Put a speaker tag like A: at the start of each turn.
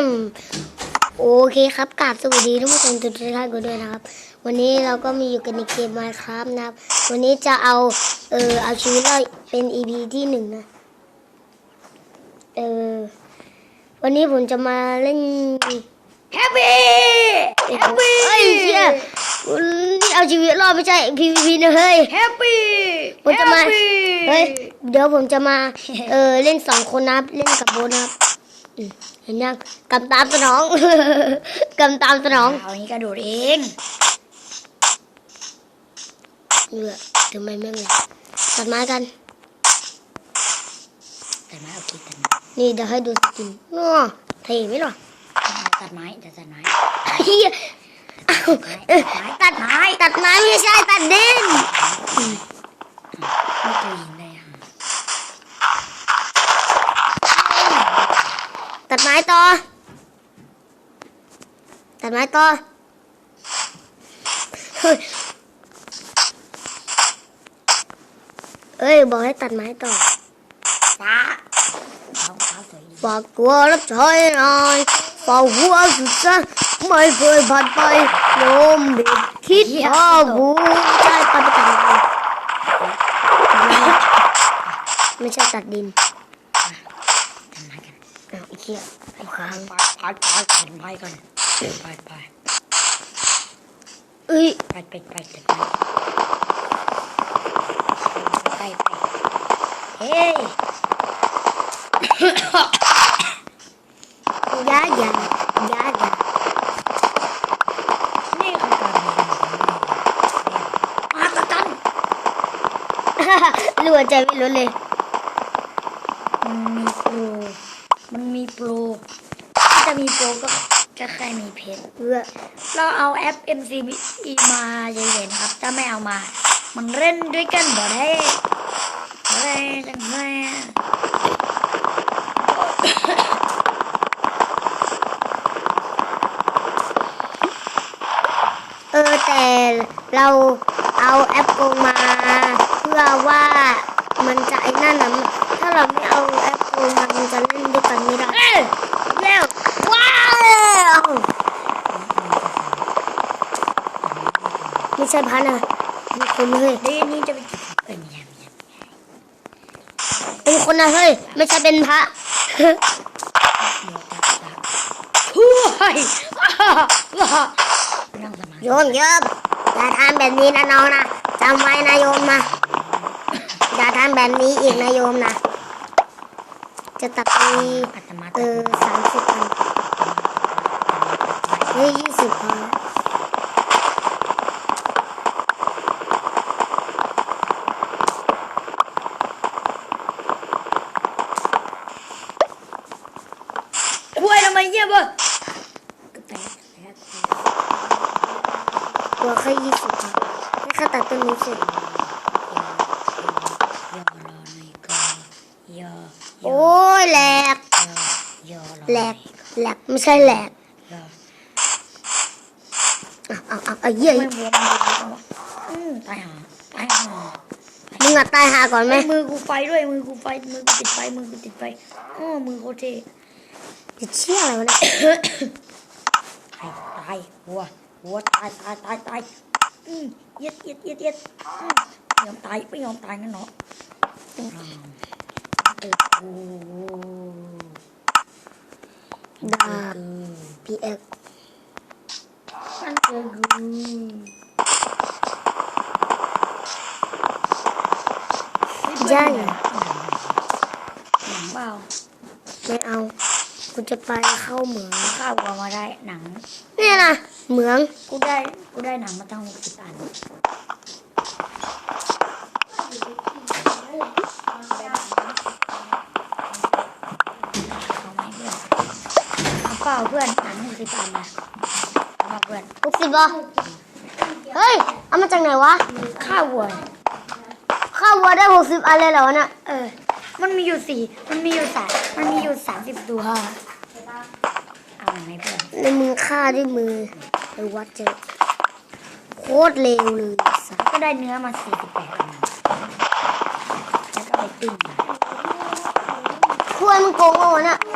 A: มโอเคครับกราบสวัสดีท่านผู้ชมทุกท่านกันด้วยนะครับ วันนี้เราก็มีอยู่กันในเกมมาครับนะครับ วันนี้จะเอาเออเอาชีวิตเราเป็น EP ที่หนึ่งนะเออวันนี้ผมจะมาเล่น
B: แฮปปี้แฮปปี้
A: เฮ้ยเชี่ยนี่เอาชีวิตรอดไม่ใช่ PVP นะเฮ้ย
B: แฮปปี้
A: ผมจะมาเฮ้ยเดี๋ยวผมจะมาเออเล่นสองคนนะครับเล่นกับโบทนะครับอืม เห็นยังกำตามสนอง กำตามสนอง
B: เอานี้กระโดดเอง
A: เลือทำไมแม่งเลยตัดไม้กัน
B: ตัดไม้โอเคตัดไม้
A: นี่เดี๋ยวให้ดูสกินง้อเท่ไหมล่ะ
B: ตัดไม้เดี๋ยวตัดไม้
A: เฮียอ้าวเอ้ยตัดไม้ตัดไม้ไม่ใช่ตัดดิน
B: ไม่เคยเห็นเลยอะ
A: ตัดไม้ต่อ ตัดไม้ต่อเฮ้ยเอ้ย บอกให้ตัดไม้ต่อ
B: ฟ้าท้องฟ้าสวยดี
A: ฝากตัวรับใช้หน่อยเป่าหัวสุดซะไม่เคยผ่านไปลมบิดคิดพ่อบูใช่ตัดไปตัดไม้ไม่ใช่ตัดดิน
B: ตัดไม้กัน
A: อ้าวไอ้เหี้ย
B: ไปไปไปไปตัดไม้ก่อนไปไป
A: เอ้ย
B: ไปไปไปไม้ไปไปเฮ้ย
A: ยายาหยายา
B: นี่คือการเรียนมาตะกัน
A: รัวใจไม่รู้เลย
B: มันมีโปร มันมีโปรถ้าจะมีโปรก็จะแค่มีเพชร
A: เอื้อ
B: เราเอาแอป MCB มาเย็นๆครับ ถ้าไม่เอามา มันเล่นด้วยกันบ่ได้บ่ได้จังเลย
A: เออแต่เราเอาแอปโกงมา เพื่อว่ามันจะไอ้นั่นนะถ้า เราไม่เอาแอปโกงมามันจะเล่นด้วยกันไม่ได้
B: เอ้ย
A: แล้วว้าวไม่ใช่พันอะมีคนเฮ้ย
B: เดี๋ยวนี้จะไปกินเอ้ยไม่ใช่ไม่ใช่
A: เป็นคนนะเฮ้ยไม่ใช่เป็นพระ
B: เดี๋ยวตัดตัดช่วยนั่งสมาธิ
A: โยมโยมอย่าทำแบบนี้นะน้องนะจำไว้นะโยมนะอย่าทำแบบนี้อีกนะโยมนะ จะตัดไป
B: อาตมา
A: เออสามสิบอันเฮ้ยยี่สิบพอแล้ว
B: คุยทำไมเงียบอะก็แตกแตก
A: ตัวแค่ยี่สิบพอให้ข้าตัดต้นนี้เสร็จ
B: ยอรอหน่อยก็ยอ
A: โอ้ยแหลก
B: ยอรอ
A: แหลกแหลกไม่ใช่แหลก
B: ยอ
A: เอาเอาเอาเอาเยี่ย
B: ไม่บวมอืมตายหาตายหา
A: มึงอะตายหาก่อนไหม
B: มือกูไฟด้วยมือกูไฟมือกูติดไฟมือกูติดไฟอ๋อมือโคตรเท่
A: จะเชี่ยอะไรวะเนี่ย
B: ตายตายหัวหัวตายตายตายตายอืมเย็ดเย็ดเย็ดเย็ดอืมไม่ยอมตายไม่ยอมตายนั่นเนาะอืมเออโอ้
A: ดาบพีเอ็ก
B: มันเจอกู
A: ย่าง
B: หนังเปล่า
A: ไม่เอากูจะไปเข้าเหมือง
B: ข้าววัวมาได้หนัง
A: เนี่ยนะเหมือง
B: กูได้ กูได้หนังมาตั้งหกสิบอันเอาไหมเพื่อนเอาเปล่าเพื่อนหนังหกสิบอันนะเอามาเพื่อน
A: หกสิบเหรอเฮ้ย เอามาจากไหนวะ
B: ข้าววัว
A: ข้าววัวได้หกสิบอันเลยเหรอวะเนี่ย
B: เออ มันมีอยู่สี่มันมีอยู่สามมันมีอยู่สามสิบตัว เอาไหมเพื่อน
A: ในมือฆ่าด้วยมือไปวัดเจอโคตรเร็วเลยสัส
B: ก็ได้เนื้อมาสี่สิบแปดอันแล้วก็ไปปิ้งมา
A: ถ้วยมึงโกงวะวะเนี่ย
B: ไ